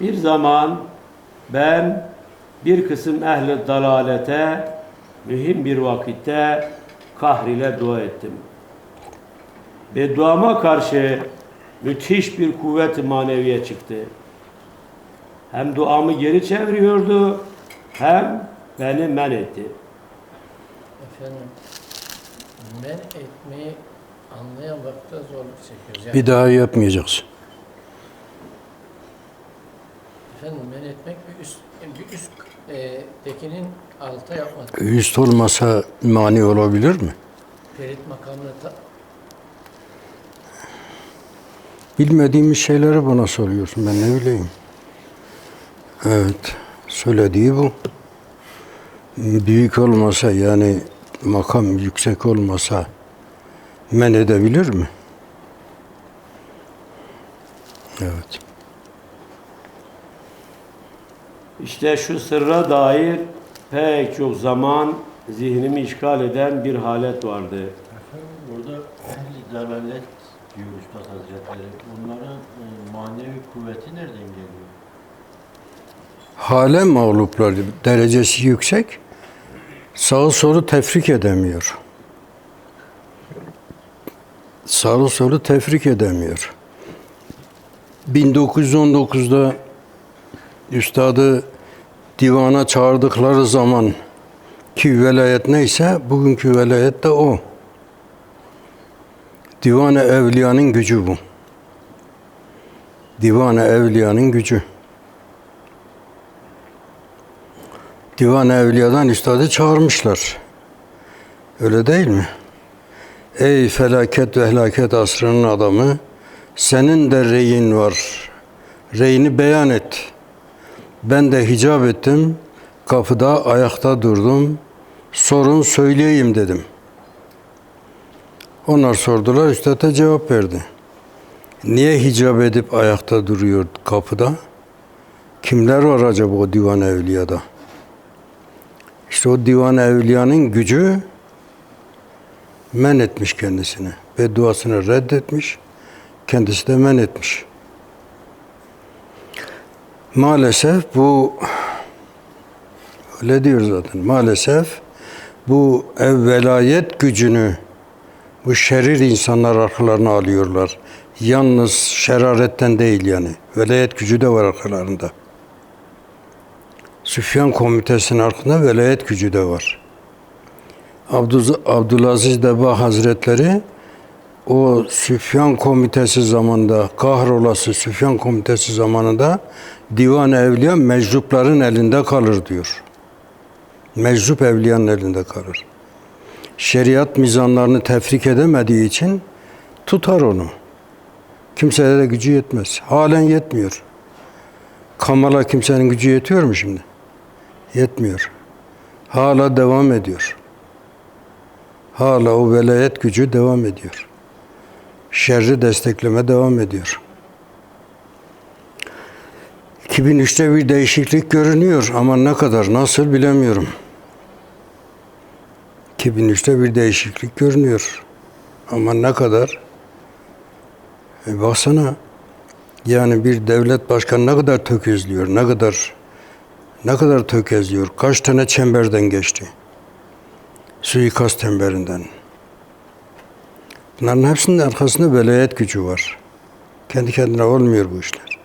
Bir zaman ben bir kısım ehli dalalete mühim bir vakitte kahrile dua ettim. Ve duama karşı müthiş bir kuvvet maneviye çıktı. Hem duamı geri çeviriyordu hem beni men etti. Efendim, men etmeyi anlayamakta zorluk çekiyoruz. Yani, Bir daha yapmayacaksın. Efendim, men etmek bir üst, bir üst e, tekinin alta yapmak. Üst olmasa mani olabilir mi? Ferit makamını ta, Bilmediğimiz şeyleri bana soruyorsun. Ben ne bileyim. Evet. Söylediği bu. Büyük olmasa yani makam yüksek olmasa men edebilir mi? Evet. İşte şu sırra dair pek çok zaman zihnimi işgal eden bir halet vardı. Efendim burada dalalet diyor Üstad Hazretleri. Bunların e, manevi kuvveti nereden geliyor? Hale mağlupları derecesi yüksek. Sağı solu tefrik edemiyor. Sağı solu tefrik edemiyor. 1919'da üstadı divana çağırdıkları zaman ki velayet neyse bugünkü velayet de o. Divan-ı Evliya'nın gücü bu. Divan-ı Evliya'nın gücü. Divan-ı Evliya'dan üstadı çağırmışlar. Öyle değil mi? Ey felaket ve helaket asrının adamı, senin de reyin var. Reyini beyan et. Ben de hicap ettim, kapıda ayakta durdum. Sorun söyleyeyim dedim. Onlar sordular, üstad da cevap verdi. Niye hicap edip ayakta duruyor kapıda? Kimler var acaba o divan evliyada? İşte o divan evliyanın gücü men etmiş kendisini. Ve duasını reddetmiş. Kendisi de men etmiş. Maalesef bu öyle diyor zaten. Maalesef bu evvelayet gücünü bu şerir insanlar arkalarına alıyorlar. Yalnız şeraretten değil yani. Velayet gücü de var arkalarında. Süfyan komitesinin arkasında velayet gücü de var. Abdülaziz Deba Hazretleri o Süfyan komitesi zamanında, kahrolası Süfyan komitesi zamanında divan evliya meczupların elinde kalır diyor. Meczup evliyanın elinde kalır. Şeriat mizanlarını tefrik edemediği için tutar onu. Kimseye de gücü yetmez. Halen yetmiyor. Kamala kimsenin gücü yetiyor mu şimdi? Yetmiyor. Hala devam ediyor. Hala o velayet gücü devam ediyor. Şerri destekleme devam ediyor. 2003'te bir değişiklik görünüyor ama ne kadar, nasıl bilemiyorum. 2003'te bir değişiklik görünüyor. Ama ne kadar? E baksana, yani bir devlet başkanı ne kadar tökezliyor, ne kadar ne kadar tökezliyor, kaç tane çemberden geçti. Suikast çemberinden. Bunların hepsinin arkasında velayet gücü var. Kendi kendine olmuyor bu işler.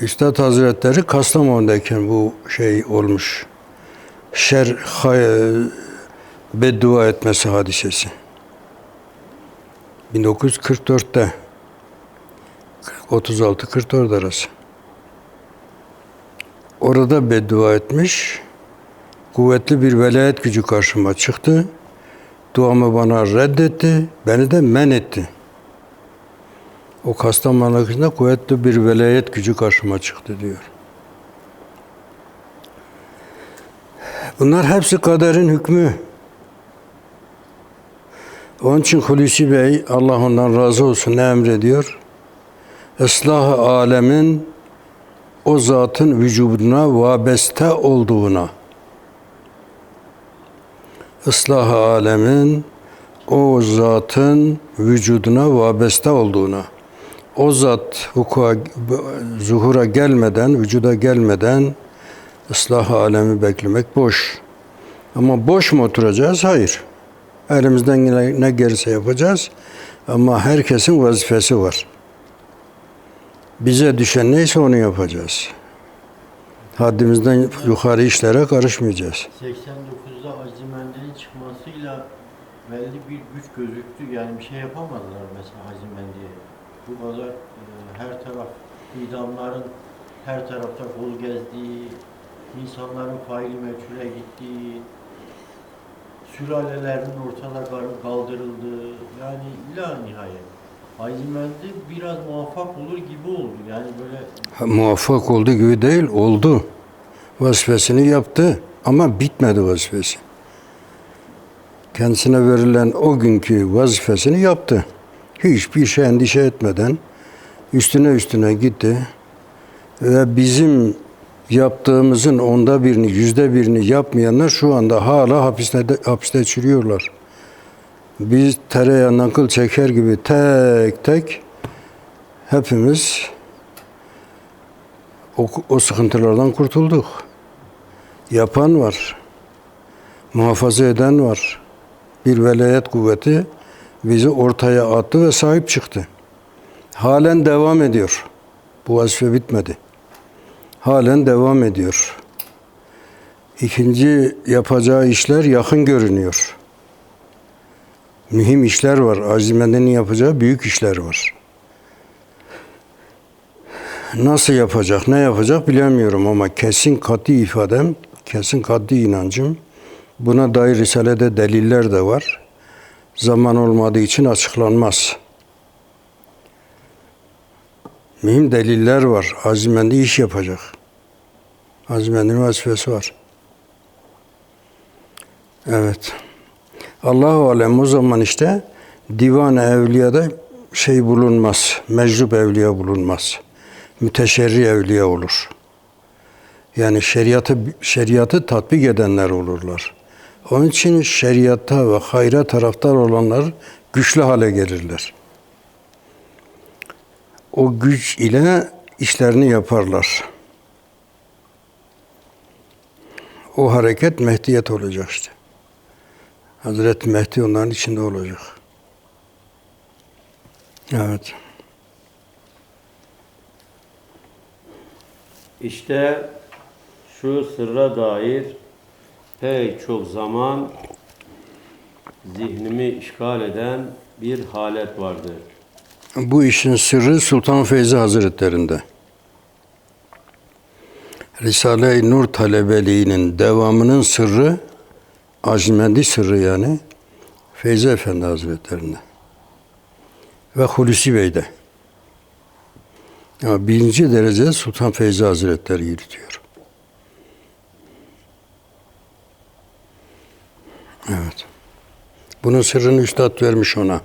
Üstad Hazretleri Kastamonu'dayken bu şey olmuş. Şer beddua etmesi hadisesi. 1944'te 36-44 arası. Orada beddua etmiş. Kuvvetli bir velayet gücü karşıma çıktı. Duamı bana reddetti. Beni de men etti. O Kastamonu kışında kuvvetli bir velayet gücü karşıma çıktı diyor. Bunlar hepsi kaderin hükmü. Onun için Hulusi Bey, Allah ondan razı olsun ne emrediyor? Islah alemin o zatın vücuduna vabeste olduğuna. Islah alemin o zatın vücuduna vabeste olduğuna. o zat vuku'a, zuhura gelmeden, vücuda gelmeden ıslah alemi beklemek boş. Ama boş mu oturacağız? Hayır. Elimizden ne gelirse yapacağız. Ama herkesin vazifesi var. Bize düşen neyse onu yapacağız. Haddimizden yukarı işlere karışmayacağız. 89'da Azimendi'nin çıkmasıyla belli bir güç gözüktü. Yani bir şey yapamadılar mesela Azimendi'ye. Bu kadar e, her taraf idamların her tarafta kol gezdiği, insanların faili meçhule gittiği, sülalelerin ortada kal- kaldırıldığı, yani ila nihayet. Azimendi biraz muvaffak olur gibi oldu. Yani böyle Ha, Muvaffak olduğu gibi değil, oldu. Vazifesini yaptı ama bitmedi vazifesi. Kendisine verilen o günkü vazifesini yaptı. Hiçbir şey endişe etmeden üstüne üstüne gitti. Ve bizim yaptığımızın onda birini, yüzde birini yapmayanlar şu anda hala hapiste, hapiste çürüyorlar. Biz tereyağından kıl çeker gibi tek tek hepimiz o, o sıkıntılardan kurtulduk. Yapan var. Muhafaza eden var. Bir velayet kuvveti bizi ortaya attı ve sahip çıktı. Halen devam ediyor. Bu vazife bitmedi. Halen devam ediyor. İkinci yapacağı işler yakın görünüyor. Mühim işler var. Azime'nin yapacağı büyük işler var. Nasıl yapacak, ne yapacak bilemiyorum ama kesin kat'i ifadem, kesin kat'i inancım. Buna dair Risale'de deliller de var. Zaman olmadığı için açıklanmaz. Mühim deliller var. Azimendi iş yapacak. Azimendi'nin vazifesi var. Evet. Allahu alem o zaman işte divan-ı evliyada şey bulunmaz. Meczup evliya bulunmaz müteşerri evliya olur. Yani şeriatı şeriatı tatbik edenler olurlar. Onun için şeriatta ve hayra taraftar olanlar güçlü hale gelirler. O güç ile işlerini yaparlar. O hareket Mehdiyet olacak işte. Hazreti Mehdi onların içinde olacak. Evet. İşte şu sırra dair pek çok zaman zihnimi işgal eden bir halet vardır. Bu işin sırrı Sultan Feyzi Hazretlerinde. Risale-i Nur talebeliğinin devamının sırrı, Azimendi sırrı yani, Feyzi Efendi Hazretlerinde. Ve Hulusi Bey'de. Ama birinci derece Sultan Feyzi Hazretleri yürütüyor. Evet. Bunun sırrını Üstad vermiş ona.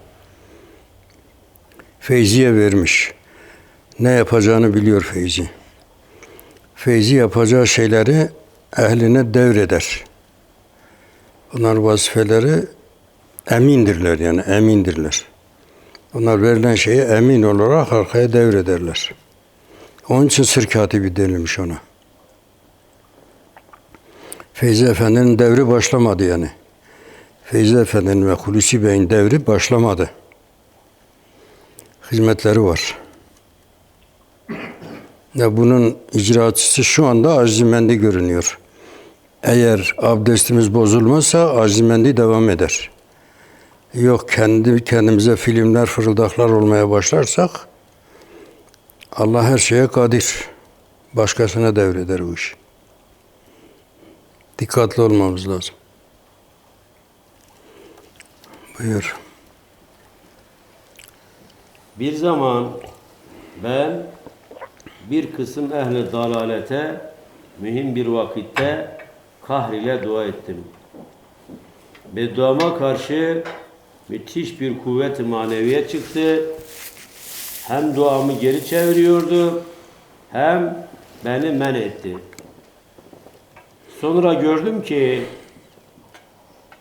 Feyzi'ye vermiş. Ne yapacağını biliyor Feyzi. Feyzi yapacağı şeyleri ehline devreder. Bunlar vazifeleri emindirler yani emindirler. Onlar verilen şeyi emin olarak arkaya devrederler. Onun için sır katibi denilmiş ona. Feyzi Efendi'nin devri başlamadı yani. Feyzi Efendi'nin ve Hulusi Bey'in devri başlamadı. Hizmetleri var. Ve bunun icraatçısı şu anda Azimendi görünüyor. Eğer abdestimiz bozulmazsa Azimendi devam eder. Yok kendi kendimize filmler, fırıldaklar olmaya başlarsak Allah her şeye kadir. Başkasına devreder bu iş. Dikkatli olmamız lazım. Buyur. Bir zaman ben bir kısım ehli dalalete mühim bir vakitte kahr ile dua ettim. Bedduama karşı müthiş bir kuvvet-i maneviye çıktı. Hem duamı geri çeviriyordu hem beni men etti. Sonra gördüm ki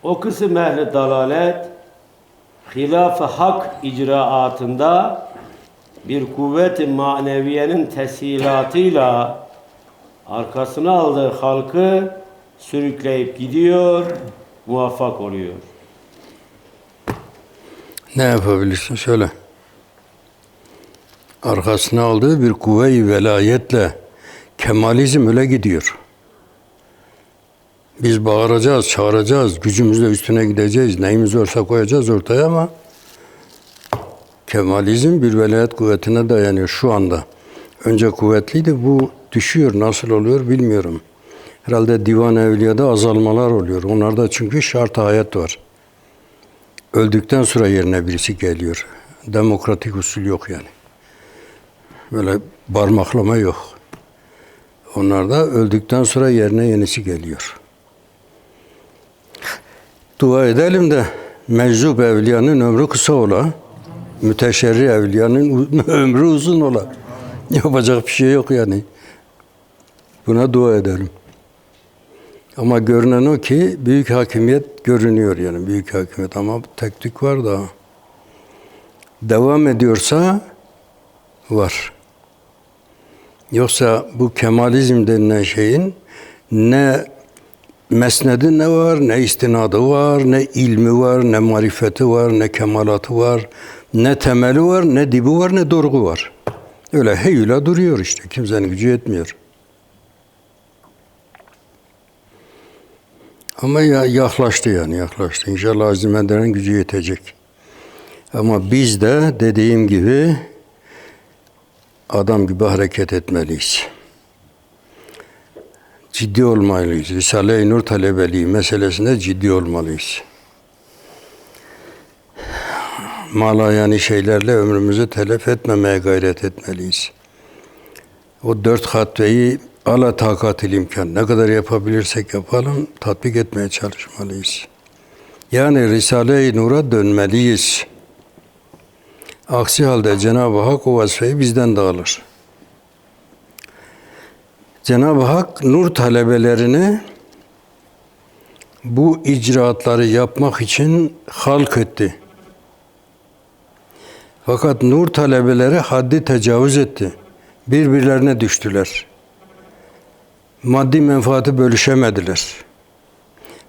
o kısım ehli dalalet hilaf-ı hak icraatında bir kuvvet-i maneviyenin teshilatıyla arkasına aldığı halkı sürükleyip gidiyor, muvaffak oluyor. Ne yapabilirsin söyle. Arkasına aldığı bir kuvve-i velayetle kemalizm öyle gidiyor. Biz bağıracağız, çağıracağız, gücümüzle üstüne gideceğiz, neyimiz varsa koyacağız ortaya ama kemalizm bir velayet kuvvetine dayanıyor şu anda. Önce kuvvetliydi, bu düşüyor. Nasıl oluyor bilmiyorum. Herhalde divan evliyada azalmalar oluyor. Onlarda çünkü şart hayat var. Öldükten sonra yerine birisi geliyor. Demokratik usul yok yani. Böyle parmaklama yok. Onlarda öldükten sonra yerine yenisi geliyor. Dua edelim de meczup evliyanın ömrü kısa ola. Müteşerri evliyanın ömrü uzun ola. Yapacak bir şey yok yani. Buna dua edelim. Ama görünen o ki büyük hakimiyet görünüyor yani büyük hakimiyet ama teknik var da devam ediyorsa var. Yoksa bu kemalizm denilen şeyin ne mesnedi ne var, ne istinadı var, ne ilmi var, ne marifeti var, ne kemalatı var, ne temeli var, ne dibi var, ne dorgu var. Öyle heyüle duruyor işte. Kimsenin gücü yetmiyor. Ama ya yaklaştı yani yaklaştı. İnşallah Azimender'in gücü yetecek. Ama biz de dediğim gibi adam gibi hareket etmeliyiz. Ciddi olmalıyız. Risale-i Nur talebeliği meselesinde ciddi olmalıyız. Mala yani şeylerle ömrümüzü telef etmemeye gayret etmeliyiz. O dört hatveyi ala takatil imkan. Ne kadar yapabilirsek yapalım, tatbik etmeye çalışmalıyız. Yani Risale-i Nur'a dönmeliyiz. Aksi halde Cenab-ı Hak o vazifeyi bizden de alır. Cenab-ı Hak nur talebelerini bu icraatları yapmak için halk etti. Fakat nur talebeleri haddi tecavüz etti. Birbirlerine düştüler. Maddi menfaati bölüşemediler.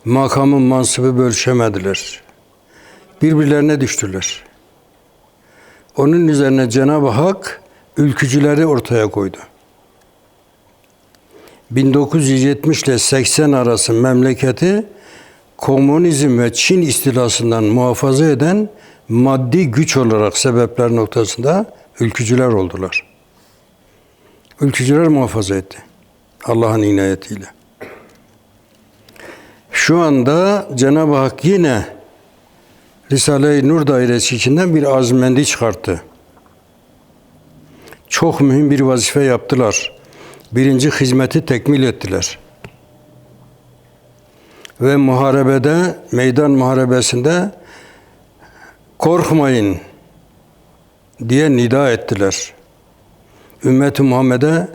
Makamın mansıbı bölüşemediler. Birbirlerine düştüler. Onun üzerine Cenab-ı Hak ülkücüleri ortaya koydu. 1970 ile 80 arası memleketi komünizm ve Çin istilasından muhafaza eden maddi güç olarak sebepler noktasında ülkücüler oldular. Ülkücüler muhafaza etti. Allah'ın inayetiyle. Şu anda Cenab-ı Hak yine Risale-i Nur dairesi içinden bir azmendi çıkarttı. Çok mühim bir vazife yaptılar. Birinci hizmeti tekmil ettiler. Ve muharebede, meydan muharebesinde korkmayın diye nida ettiler. Ümmet-i Muhammed'e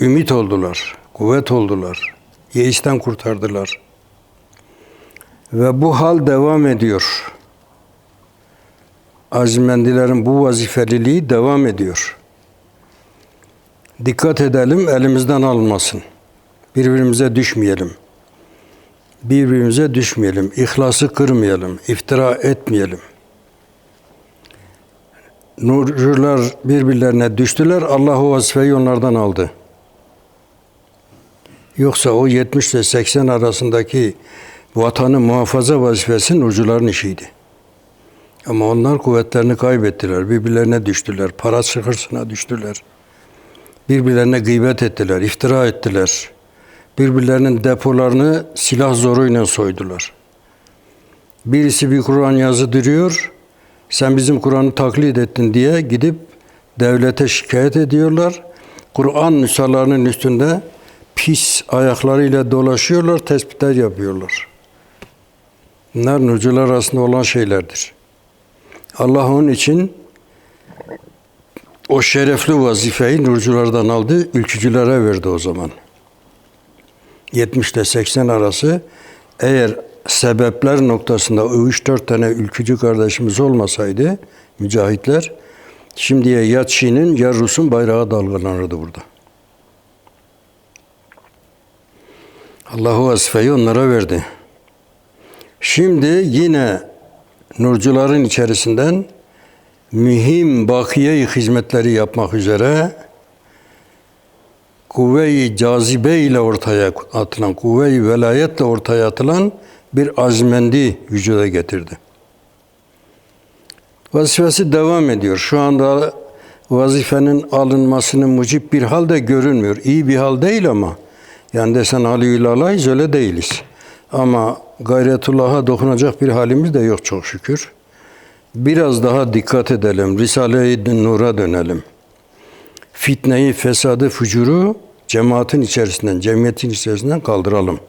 ümit oldular, kuvvet oldular, yeisten kurtardılar. Ve bu hal devam ediyor. Azimendilerin bu vazifeliliği devam ediyor. Dikkat edelim, elimizden almasın. Birbirimize düşmeyelim. Birbirimize düşmeyelim. İhlası kırmayalım. iftira etmeyelim. Nurcular birbirlerine düştüler. Allah vazifeyi onlardan aldı. Yoksa o 70 ile 80 arasındaki vatanı muhafaza vazifesi nurcuların işiydi. Ama onlar kuvvetlerini kaybettiler. Birbirlerine düştüler. Para sıkırsına düştüler. Birbirlerine gıybet ettiler, iftira ettiler. Birbirlerinin depolarını silah zoruyla soydular. Birisi bir Kur'an yazdırıyor, sen bizim Kur'an'ı taklit ettin diye gidip devlete şikayet ediyorlar. Kur'an nüshalarının üstünde pis ayaklarıyla dolaşıyorlar, tespitler yapıyorlar. Bunlar nurcular arasında olan şeylerdir. Allah onun için o şerefli vazifeyi nurculardan aldı, ülkücülere verdi o zaman. 70 ile 80 arası eğer sebepler noktasında o 3-4 tane ülkücü kardeşimiz olmasaydı, mücahitler, Şimdiye ya Çin'in ya Rus'un bayrağı dalgalanırdı burada. Allah o vazifeyi onlara verdi. Şimdi yine nurcuların içerisinden mühim bakiye hizmetleri yapmak üzere kuvve-i cazibe ile ortaya atılan, kuvve-i velayetle ortaya atılan bir azmendi vücuda getirdi. Vazifesi devam ediyor. Şu anda vazifenin alınmasını mucip bir hal de görünmüyor. İyi bir hal değil ama yani desen Aliül Alayız öyle değiliz. Ama gayretullah'a dokunacak bir halimiz de yok çok şükür. Biraz daha dikkat edelim. Risale-i Nur'a dönelim. Fitneyi, fesadı, fucuru cemaatin içerisinden, cemiyetin içerisinden kaldıralım.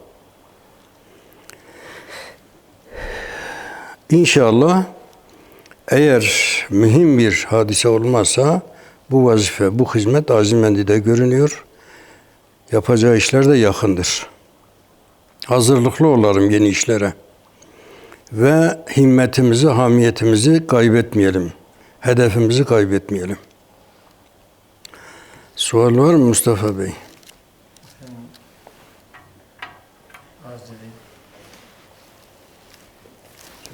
İnşallah eğer mühim bir hadise olmazsa bu vazife, bu hizmet Azimendi'de görünüyor. Yapacağı işler de yakındır. Hazırlıklı olalım yeni işlere. Ve himmetimizi, hamiyetimizi kaybetmeyelim. Hedefimizi kaybetmeyelim. Sual var mı Mustafa Bey?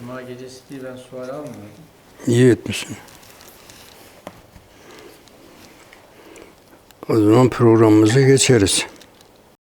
Cuma gecesi diye ben sual almıyordum. İyi etmişsin. O zaman programımıza geçeriz.